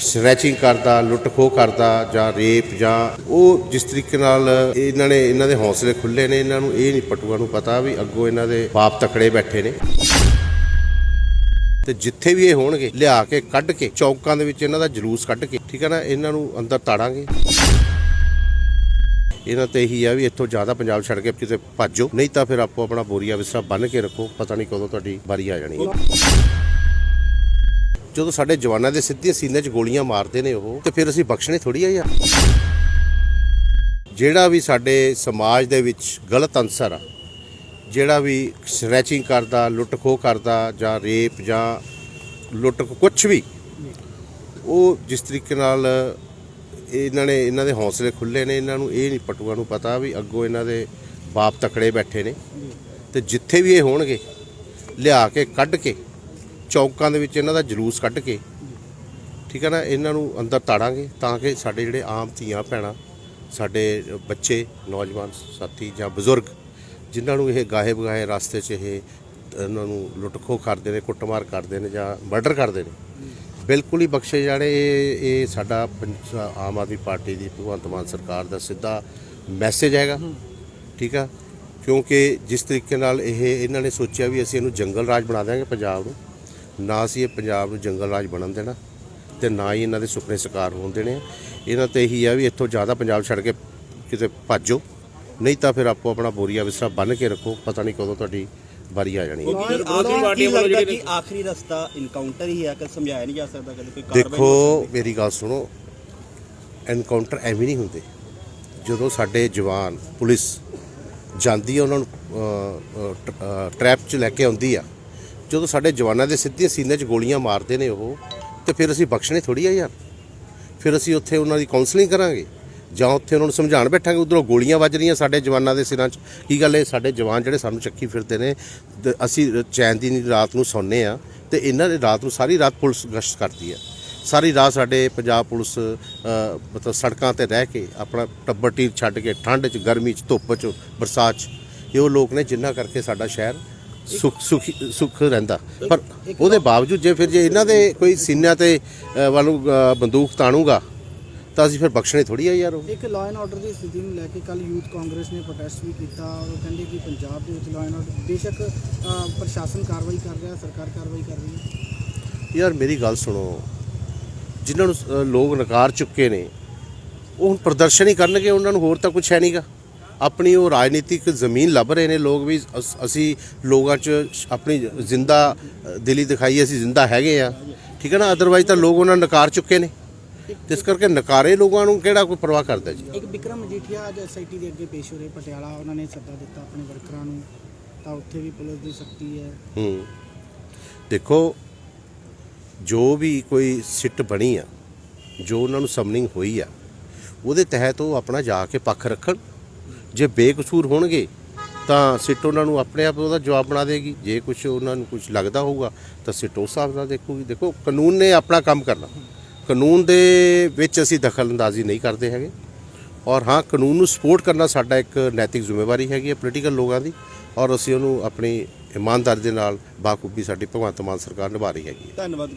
Snatching ਕਰਦਾ ਲੁੱਟ ਖੋਹ ਕਰਦਾ ਜਾਂ ਰੇਪ ਜਾਂ ਉਹ ਜਿਸ ਤਰੀਕੇ ਨਾਲ ਇਹਨਾਂ ਨੇ, ਇਹਨਾਂ ਦੇ ਹੌਸਲੇ ਖੁੱਲੇ ਨੇ, ਇਹਨਾਂ ਨੂੰ ਇਹ ਨਹੀਂ ਪਟੂਆਂ ਨੂੰ ਪਤਾ ਵੀ ਅੱਗੋਂ ਇਹਨਾਂ ਦੇ ਬਾਪ ਤਕੜੇ ਬੈਠੇ ਨੇ। ਤੇ ਜਿੱਥੇ ਵੀ ਇਹ ਹੋਣਗੇ, ਲਿਆ ਕੇ, ਕੱਢ ਕੇ, ਚੌਕਾਂ ਦੇ ਵਿੱਚ ਇਹਨਾਂ ਦਾ ਜਲੂਸ ਕੱਢ ਕੇ, ਠੀਕ ਹੈ ਨਾ, ਇਹਨਾਂ ਨੂੰ ਅੰਦਰ ਤਾੜਾਂਗੇ। ਇਹਨਾਂ ਤੇ ਇਹੀ ਆ ਵੀ ਇੱਥੋਂ ਜ਼ਿਆਦਾ ਪੰਜਾਬ ਛੱਡ ਕੇ ਕਿਤੇ ਭੱਜੋ, ਨਹੀਂ ਤਾਂ ਫਿਰ ਆਪੋ ਆਪਣਾ ਬੋਰੀਆ ਵਿਸਰਾ ਬੰਨ ਕੇ ਰੱਖੋ, ਪਤਾ ਨਹੀਂ ਕਦੋਂ ਤੁਹਾਡੀ ਵਾਰੀ ਆ ਜਾਣੀ ਹੈ। ਜਦੋਂ ਸਾਡੇ ਜਵਾਨਾਂ ਦੇ ਸਿੱਧੀਆਂ ਸੀਨੇ 'ਚ ਗੋਲੀਆਂ ਮਾਰਦੇ ਨੇ ਉਹ, ਤੇ ਫਿਰ ਅਸੀਂ ਬਖਸ਼ਣੇ ਥੋੜੀ ਆ। ਯਾਰ ਜਿਹੜਾ ਵੀ ਸਾਡੇ ਸਮਾਜ ਦੇ ਵਿੱਚ ਗਲਤ ਅੰਸਰ ਆ, ਜਿਹੜਾ ਵੀ ਸਨੈਚਿੰਗ ਕਰਦਾ ਲੁੱਟ ਖੋਹ ਕਰਦਾ ਜਾਂ ਰੇਪ ਜਾਂ ਲੁੱਟ ਕੁਝ ਵੀ, ਉਹ ਜਿਸ ਤਰੀਕੇ ਨਾਲ ਇਹਨਾਂ ਨੇ, ਇਹਨਾਂ ਦੇ ਹੌਸਲੇ ਖੁੱਲੇ ਨੇ, ਇਹਨਾਂ ਨੂੰ ਇਹ ਨਹੀਂ ਪਟੂਆਂ ਨੂੰ ਪਤਾ ਵੀ ਅੱਗੋਂ ਇਹਨਾਂ ਦੇ ਬਾਪ ਤਕੜੇ ਬੈਠੇ ਨੇ, ਤੇ ਜਿੱਥੇ ਵੀ ਇਹ ਹੋਣਗੇ, ਲਿਆ ਕੇ, ਕੱਢ ਕੇ ਚੌਕਾਂ ਦੇ ਵਿੱਚ ਇਹਨਾਂ ਦਾ ਜਲੂਸ ਕੱਢ ਕੇ, ਠੀਕ ਹੈ ਨਾ, ਇਹਨਾਂ ਨੂੰ ਅੰਦਰ ਤਾੜਾਂਗੇ ਤਾਂ ਕਿ ਸਾਡੇ ਜਿਹੜੇ ਆਮ ਧੀਆਂ ਭੈਣਾਂ, ਸਾਡੇ ਬੱਚੇ, ਨੌਜਵਾਨ ਸਾਥੀ ਜਾਂ ਬਜ਼ੁਰਗ, ਜਿਨ੍ਹਾਂ ਨੂੰ ਇਹ ਗਾਹੇ ਬਗਾਹੇ ਰਸਤੇ 'ਚ ਇਹ, ਇਹਨਾਂ ਨੂੰ ਲੁੱਟ ਖੋਹ ਕਰਦੇ ਨੇ, ਕੁੱਟਮਾਰ ਕਰਦੇ ਨੇ ਜਾਂ ਮਰਡਰ ਕਰਦੇ ਨੇ, ਬਿਲਕੁਲ ਹੀ ਬਖਸ਼ੇ ਜਾਣੇ ਇਹ ਇਹ ਸਾਡਾ ਪੰਜ- ਆਮ ਆਦਮੀ ਪਾਰਟੀ ਦੀ ਭਗਵੰਤ ਮਾਨ ਸਰਕਾਰ ਦਾ ਸਿੱਧਾ ਮੈਸੇਜ ਹੈਗਾ, ਠੀਕ ਆ? ਕਿਉਂਕਿ ਜਿਸ ਤਰੀਕੇ ਨਾਲ ਇਹ, ਇਹਨਾਂ ਨੇ ਸੋਚਿਆ ਵੀ ਅਸੀਂ ਇਹਨੂੰ ਜੰਗਲ ਰਾਜ ਬਣਾ ਦਿਆਂਗੇ ਪੰਜਾਬ ਨੂੰ ਨਾ ਅਸੀਂ ਇਹ ਪੰਜਾਬ ਨੂੰ ਜੰਗਲ ਰਾਜ ਬਣਨ ਦੇਣਾ ਤੇ ਨਾ ਹੀ ਇਹਨਾਂ ਦੇ ਸੁਪਨੇ ਸਾਕਾਰ ਹੋਣ ਦੇਣੇ ਆ। ਇਹਨਾਂ ਤੇ ਇਹੀ ਆ ਵੀ ਇੱਥੋਂ ਜ਼ਿਆਦਾ ਪੰਜਾਬ ਛੱਡ ਕੇ ਕਿਤੇ ਭੱਜੋ ਨਹੀਂ ਤਾਂ ਫਿਰ ਆਪੋ ਆਪਣਾ ਬੋਰੀਆ ਵਿਸਰਾ ਬੰਨ ਕੇ ਰੱਖੋ ਪਤਾ ਨਹੀਂ ਕਦੋਂ ਤੁਹਾਡੀ ਵਾਰੀ ਆ ਜਾਣੀ ਹੈ। ਆਖਰੀ ਪਾਰਟੀਆਂ ਵੱਲੋਂ ਜਿਹੜੀ ਕਿ ਆਖਰੀ ਰਸਤਾ ਇਨਕਾਊਂਟਰ ਹੀ ਹੈ ਕਿ ਸਮਝਾਇਆ ਨਹੀਂ ਜਾ ਸਕਦਾ ਕਦੇ ਕੋਈ ਕਾਰਵਾਈ ਦੇਖੋ ਮੇਰੀ ਗੱਲ ਸੁਣੋ ਐਨਕਾਊਂਟਰ ਐਵੇਂ ਨਹੀਂ ਹੁੰਦੇ। ਜਦੋਂ ਸਾਡੇ ਜਵਾਨ ਪੁਲਿਸ ਜਾਂਦੀ ਆ ਉਹਨਾਂ ਨੂੰ ਟ੍ਰੈਪ 'ਚ ਲੈ ਕੇ ਆਉਂਦੀ ਆ ਜਦੋਂ ਸਾਡੇ ਜਵਾਨਾਂ ਦੇ ਸਿੱਧੇ ਸੀਨੇ 'ਚ ਗੋਲੀਆਂ ਮਾਰਦੇ ਨੇ ਉਹ, ਤੇ ਫਿਰ ਅਸੀਂ ਬਖਸ਼ਣੇ ਥੋੜੀ ਆ ਯਾਰ। ਫਿਰ ਅਸੀਂ ਉੱਥੇ ਉਹਨਾਂ ਦੀ ਕਾਉਂਸਲਿੰਗ ਕਰਾਂਗੇ, ਜਾਂ ਉੱਥੇ ਉਹਨਾਂ ਨੂੰ ਸਮਝਾਉਣ ਬੈਠਾਂਗੇ, ਉਧਰੋਂ ਗੋਲੀਆਂ ਵੱਜ ਰਹੀਆਂ ਸਾਡੇ ਜਵਾਨਾਂ ਦੇ ਸਿਰਾਂ 'ਚ। ਕੀ ਗੱਲ ਹੈ ਸਾਡੇ ਜਵਾਨ ਜਿਹੜੇ ਸਾਨੂੰ ਚੱਕੀ ਫਿਰਦੇ ਨੇ, ਤੇ ਅਸੀਂ ਚੈਨ ਦੀ ਨਹੀਂ ਰਾਤ ਨੂੰ ਸੌਂਦੇ ਆ ਤੇ ਇਹਨਾਂ ਨੇ ਰਾਤ ਨੂੰ ਸਾਰੀ ਰਾਤ ਪੁਲਿਸ ਗਸ਼ਤ ਕਰਦੀ ਆ। ਸਾਰੀ ਰਾਤ ਸਾਡੇ ਪੰਜਾਬ ਪੁਲਿਸ ਮਤਲਬ ਸੜਕਾਂ ਤੇ ਰਹਿ ਕੇ ਆਪਣਾ ਟੱਬਰ ਟੀਰ ਛੱਡ ਕੇ ਠੰਡ 'ਚ, ਗਰਮੀ 'ਚ, ਧੁੱਪ 'ਚ, ਬਰਸਾਤ 'ਚ, ਇਹ ਉਹ ਲੋਕ ਨੇ ਜਿਨ੍ਹਾਂ ਕਰਕੇ ਸਾਡਾ ਸ਼ਹਿਰ ਸੁਖ ਸੁਖੀ ਸੁਖ ਰਹਿੰਦਾ। ਪਰ ਉਹਦੇ ਬਾਵਜੂਦ ਜੇ ਫਿਰ ਜੇ ਇਹਨਾਂ ਦੇ ਕੋਈ ਸੀਨਿਆਂ ਤੇ ਵੱਲੋਂ ਬੰਦੂਕ ਤਾਣੂਗਾ ਤਾਂ ਅਸੀਂ ਫਿਰ ਬਖਸ਼ਣੇ ਥੋੜੀ ਆ ਯਾਰ ਉਹ। ਇੱਕ ਲਾਅ ਐਂਡ ਆਰਡਰ ਦੀ ਸਥਿਤੀ ਨੂੰ ਲੈ ਕੇ ਕੱਲ ਯੂਥ ਕਾਂਗਰਸ ਨੇ ਪ੍ਰੋਟੈਸਟ ਵੀ ਕੀਤਾ। ਉਹ ਕਹਿੰਦੇ ਕਿ ਪੰਜਾਬ ਦੇ ਵਿੱਚ ਲਾਅ ਐਂਡ ਆਰਡਰ ਬੇਸ਼ੱਕ ਪ੍ਰਸ਼ਾਸਨ ਕਾਰਵਾਈ ਕਰ ਰਿਹਾ ਸਰਕਾਰ ਕਾਰਵਾਈ ਕਰ ਰਹੀ ਹੈ। ਯਾਰ ਮੇਰੀ ਗੱਲ ਸੁਣੋ। ਜਿਨ੍ਹਾਂ ਨੂੰ ਲੋਕ ਨਕਾਰ ਚੁੱਕੇ ਨੇ ਉਹ ਹੁਣ ਪ੍ਰਦਰਸ਼ਨ ਹੀ ਕਰਨਗੇ ਉਹਨਾਂ ਨੂੰ ਹੋਰ ਤਾਂ ਕੁਝ ਹੈ ਨਹੀਂਗਾ ਆਪਣੀ ਉਹ ਰਾਜਨੀਤਿਕ ਜ਼ਮੀਨ ਲੱਭ ਰਹੇ ਨੇ ਲੋਕ ਵੀ ਅਸ- ਲੋਕਾਂ 'ਚ ਆਪਣੀ ਜ਼ਿੰਦਾ ਦਿਲੀ ਦਿਖਾਈ ਅਸੀਂ ਜ਼ਿੰਦਾ ਹੈਗੇ ਆ। ਠੀਕ ਹੈ ਨਾ? ਅਦਰਵਾਈਜ਼ ਤਾਂ ਲੋਕ ਉਹਨਾਂ ਨਕਾਰ ਚੁੱਕੇ ਨੇ। ਇਸ ਕਰਕੇ ਨਕਾਰੇ ਲੋਕਾਂ ਨੂੰ ਕਿਹੜਾ ਕੋਈ ਪਰਵਾਹ ਕਰਦਾ ਜੀ? ਇੱਕ ਵਿਕਰਮ ਮਜੀਠੀਆ ਅੱਜ ਐਸਆਈਟੀ ਦੇ ਅੱਗੇ ਪੇਸ਼ ਹੋ ਰਹੇ ਪਟਿਆਲਾ ਉਹਨਾਂ ਨੇ ਸੱਦਾ ਦਿੱਤਾ ਆਪਣੇ ਵਰਕਰਾਂ ਨੂੰ ਤਾਂ ਉੱਥੇ ਵੀ ਪੁਲਿਸ ਦੀ ਸਖਤੀ ਹੈ। ਹੂੰ। ਦੇਖੋ ਜੋ ਵੀ ਕੋਈ ਸਿੱਟ ਬਣੀ ਆ ਜੋ ਉਹਨਾਂ ਨੂੰ ਸਮਨਿੰਗ ਹੋਈ ਆ ਉਹਦੇ ਤਹਿਤ ਉਹ ਆਪਣਾ ਜਾ ਕੇ ਪੱਖ ਰੱਖਣ। ਜੇ ਬੇਕਸੂਰ ਹੋਣਗੇ, ਤਾਂ ਸਿੱਟ ਉਹਨਾਂ ਨੂੰ ਆਪਣੇ ਆਪ ਉਹਦਾ ਜਵਾਬ ਬਣਾ ਦੇਗੀ। ਜੇ ਕੁਝ ਉਹਨਾਂ ਨੂੰ ਕੁਝ ਲੱਗਦਾ ਹੋਊਗਾ, ਤਾਂ ਸਿੱਟ ਉਸ ਹਿਸਾਬ ਨਾਲ ਦੇਖੂਗੀ। ਦੇਖੋ, ਕਾਨੂੰਨ ਨੇ ਆਪਣਾ ਕੰਮ ਕਰਨਾ। ਕਾਨੂੰਨ ਦੇ ਵਿੱਚ ਅਸੀਂ ਦਖਲਅੰਦਾਜ਼ੀ ਨਹੀਂ ਕਰਦੇ ਹੈਗੇ। ਔਰ ਹਾਂ, ਕਾਨੂੰਨ ਨੂੰ ਸਪੋਰਟ ਕਰਨਾ ਸਾਡਾ ਇੱਕ ਨੈਤਿਕ ਜ਼ਿੰਮੇਵਾਰੀ ਹੈਗੀ ਹੈ ਪੋਲੀਟੀਕਲ ਲੋਕਾਂ ਦੀ। ਔਰ ਅਸੀਂ ਉਹਨੂੰ ਆਪਣੀ ਇਮਾਨਦਾਰੀ ਦੇ ਨਾਲ ਬਾਖੂਬੀ ਸਾਡੀ ਭਗਵੰਤ ਮਾਨ ਸਰਕਾਰ ਨਿਭਾ ਰਹੀ ਹੈਗੀ ਧੰਨਵਾਦ